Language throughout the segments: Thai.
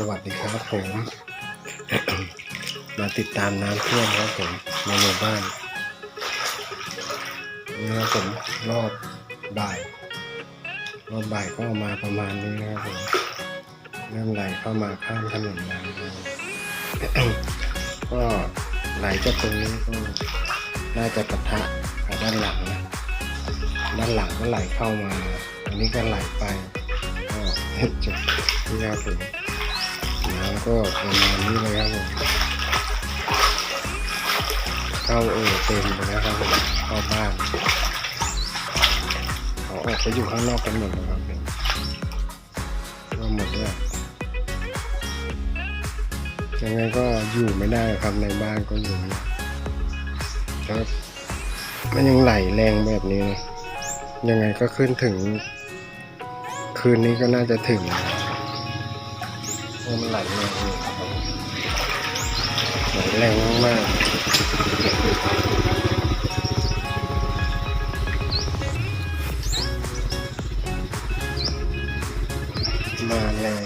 สวัสดีครับผม มาติดตามน้ำท่วมครับผมในหมู่บ้านนี่ครับผมรอบบ่าย รอบบ่ายก็มาประมาณนี้นะครับผมเริ่มไหลเข้ามาข้ามถนนแล้วนะครับก็ไหลจากตรงนี้ก็น่าจะปะทะกับด้านหลังนะด้านหลังก็ไหลเข้ามา อันนี้ก็ไหลไปก็จบนี่ครับ ผมน้ำก็ประมาณนี้เลยครับผมเข้าเออเต็มเลยนะครับผมเข้าบ้านเขาออกไปอยู่ข้างนอกกันหมดเลยครับผมก็หมดเลยยังไงก็อยู่ไม่ได้ครับในบ้านก็อยู่ไม่ได้ครับมันยังไหลแรงแบบนี้นะยังไงก็ขึ้นถึง คืนนี้ก็น่าจะถึงนะเพราะ มันไหลแรงมไหลแรงมากมาแรง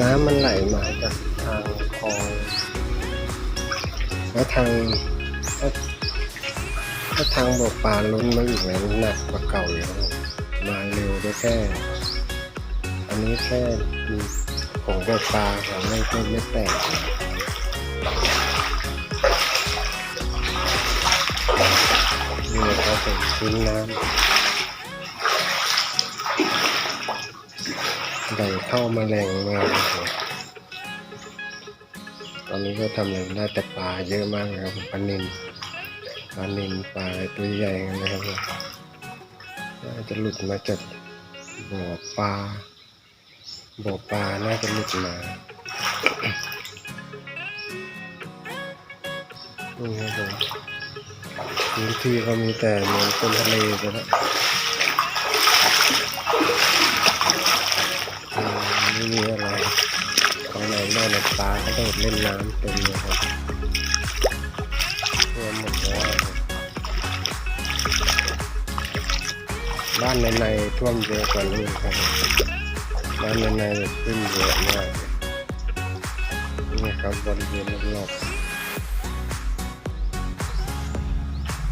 น้ำมันไหลมาจากทางคลองแล้วทางถ้าทางบ่อปลาล้นมาอีกแล้วหนักกว่าเก่าอยู่ครับ แค่ อันนี้แค่มีของบ่อปลาของไม่ไม่ไม่แตกนี่นะครับผมชิ้นน้ำไหลเข้ามาแรงมากตอนนี้ก็ทำอะไรได้แต่ปลาเยอะมากเลยครับปลานินปลานินปลาตัวใหญ่กันนะครับน่าจะหลุดมาจาก บ่อปลาบ่อปลาน่าจะหลุดมานี่ครับผมพื้นที่ก็มีแต่เหมือนเป็นทะเลไปแล้วอืมไม่มีอะไรของไหนได้ในปลาก็โดดเล่นน้ำเต็มเลยครับท่วมหมดแล้ว บ้านในในท่วมเยอะกว่านี้ครับบ้านในในขึ้นเยอะมากเนี่ครับบริเวณรอบๆ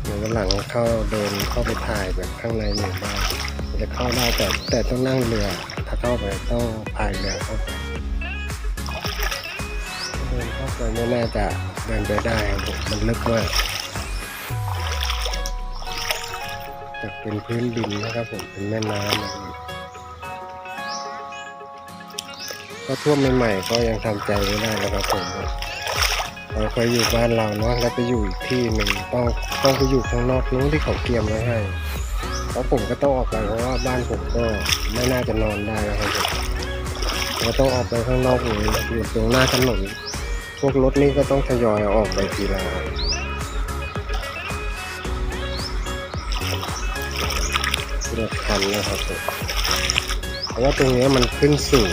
เดี๋ยววันหลังเข้าเดินเข้าไปถ่ายแบบข้างในหมู่บ้านจะเข้าได้แต่แต่ต้องนั่งเรือ ถ้าเข้าไปต้องพายเรือเข้าไปเดินเข้าไปไม่น่าจะเดินไปได้ครับมันลึกมาก แต่เป็นพื้นดินนะครับผมเป็นแม่น้ำนะก็ท่วมใหม่ๆก็ยังทำใจไม่ได้นะครับผมเราเคยอยู่บ้านเราเนาะแล้วไปอยู่อีกที่หนึ่งต้องต้องไปอยู่ข้างนอกนู้นที่เขาเตรียมไว้ให้แล้วผมก็ต้องออกไปเพราะว่าบ้านผมก็ไม่น่าจะนอนได้นะครับผมก็ต้องออกไปข้างนอกอยู่อยู่ตรงหน้าถนนพวกรถนี่ก็ต้องทยอยออกไปทีละ ทีละคันนะครับเพราะว่าตรงนี้มันขึ้นสูง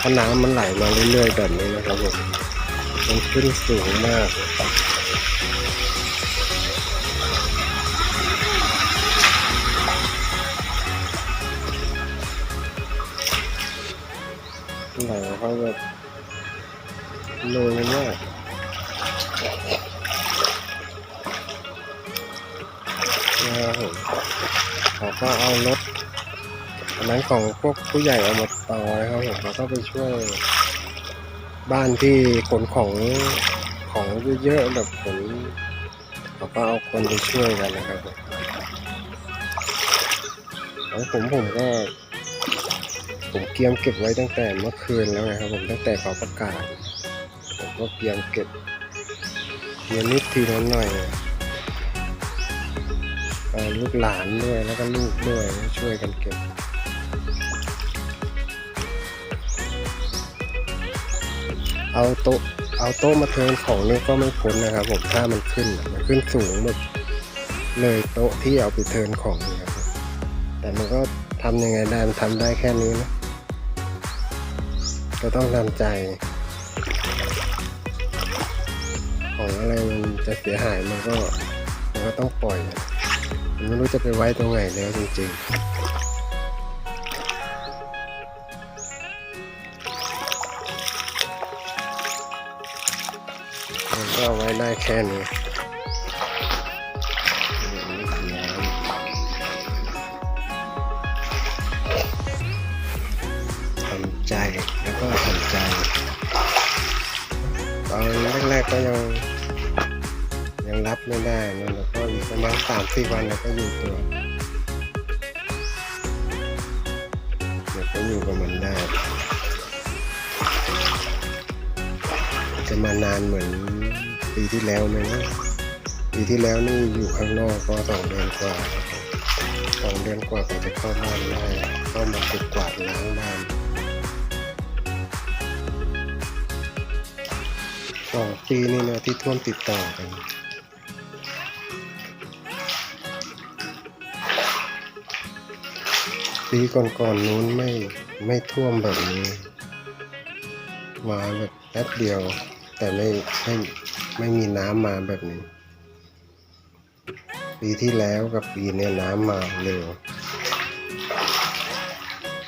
ถ้าน้ำมันไหลมาเรื่อยๆแบบนี้นะครับผมมันขึ้นสูงมากไหลเขาแบบเลยมากนะครับผม เขาก็เอารถอันนั้นของพวกผู้ใหญ่เอามาต่อนะครับผมเขาก็ไปช่วยบ้านที่ขนของของเยอะๆแบบขนเขาก็เอาคนไปช่วยกันนะครับผมของผมผมก็ ผมเตรียมเก็บไว้ตั้งแต่เมื่อคืนแล้วนะครับผมตั้งแต่เขาประกาศ ผมก็เตรียมเก็บเทียนิดทีน้อยหน่อย ลูกหลานด้วยแล้วก็ลูกด้วยช่วยกันเก็บเอาโต๊ะเอาโต๊ะมาเทิร์นของนี่ก็ไม่พ้นนะครับ ผมถ้ามันขึ้นมันขึ้นสูงแบบเลยโต๊ะที่เอาไปเทิร์นของนี่ครับแต่มันก็ทำยังไงได้มันทำได้แค่นี้นะก็ต้องทำใจ ของอะไรมันจะเสียหายมันก็มันก็ต้องปล่อยอะ ไม่รู้จะไปไว้ตรงไหนแล้วจริงๆมันก็ไว้ได้แค่นี้ทำใจ แล้วก็ทำใจ ตอนแรกๆก็ยัง รับไม่ได้นะแล้วก็อีกประมาณสามสี่วันแล้วก็อยู่ตัวเดี๋ยวก็อยู่กับมันได้ จะมานานเหมือนปีที่แล้วไหมนะปีที่แล้วนี่อยู่ข้างนอกก็สองเดือนกว่าสองเดือนกว่าก็จะเข้าบ้านได้เข้ามาเก็บกวาดล้างบ้านสองปีนี่นะที่ท่วมติดต่อกัน ปีก่อนๆนู้นไม่ไม่ท่วมแบบนี้ มาแบบแป๊บเดียว แต่ไม่ไม่ไม่มีน้ำมาแบบนี้ ปีที่แล้วกับปีนี้น้ำมาเร็ว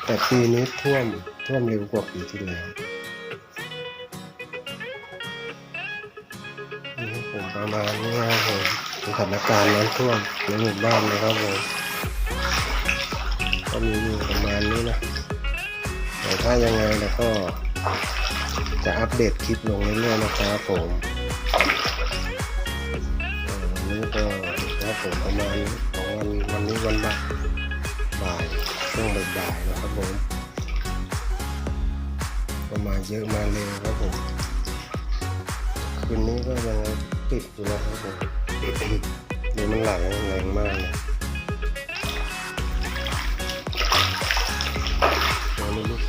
แต่ปีนี้ท่วมท่วมเร็วกว่าปีที่แล้วนี่ผมประมาณนี้ครับผมสถานการณ์น้ำท่วมในหมู่บ้านนะครับผม ก็มีอยู่ประมาณนี้นะแต่ถ้ายังไงแล้วก็จะอัปเดตคลิปลงเรื่อยๆนะครับผมวันนี้ก็นะครับผมประมาณของวันวันนี้วันบ่ายบ่ายช่วงบ่ายนะครับผมประมาณเยอะมาเร็วครับผมคืนนี้ก็ยังปิดอยู่นะครับผมเดี๋ยวมันไหลแรงมากเนนี้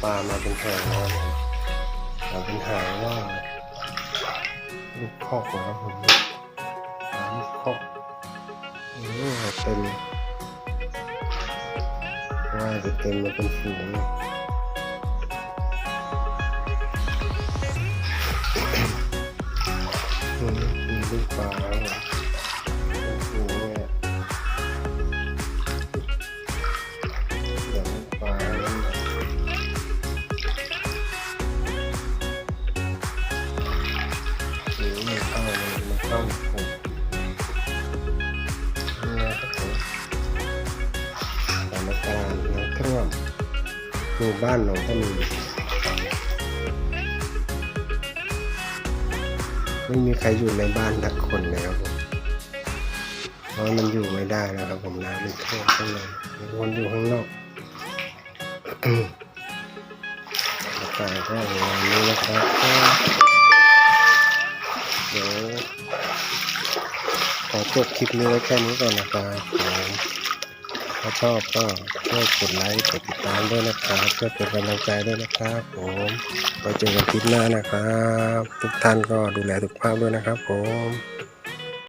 ปลามาเป็นแถวนะครับมาเป็นหางว่าลูกคอกนะครับผมลูกคอกอืมเต็มว่าจะเต็มมาเป็นฝูงเลยมีลูกปลาแล้ว มันมันเข้าผมนี่นะครับผมสถานการณ์น้ำท่วมหมู่บ้านหนองตะมีไม่มีใครอยู่ในบ้านทักคนเลยครับผมเพราะมันอยู่ไม่ได้แล้วครับผมน้ำมันท่วมข้างในมีคนอยู่ข้างนอกอากาศก็ประมาณนี้นะครับเดี๋ยว อจบคลิปนี้ไว้แค่นี้ก่อนนะครับผมถ้าชอบก็ช่วยกดไลค์กดติดตามด้วยนะครับช่วยเป็นกำลังใจด้วยนะครับ ผมไว้เจอกันคลิปหน้านะครับ ทุกท่านก็ดูแลสุขภาพด้วยนะครับ ผม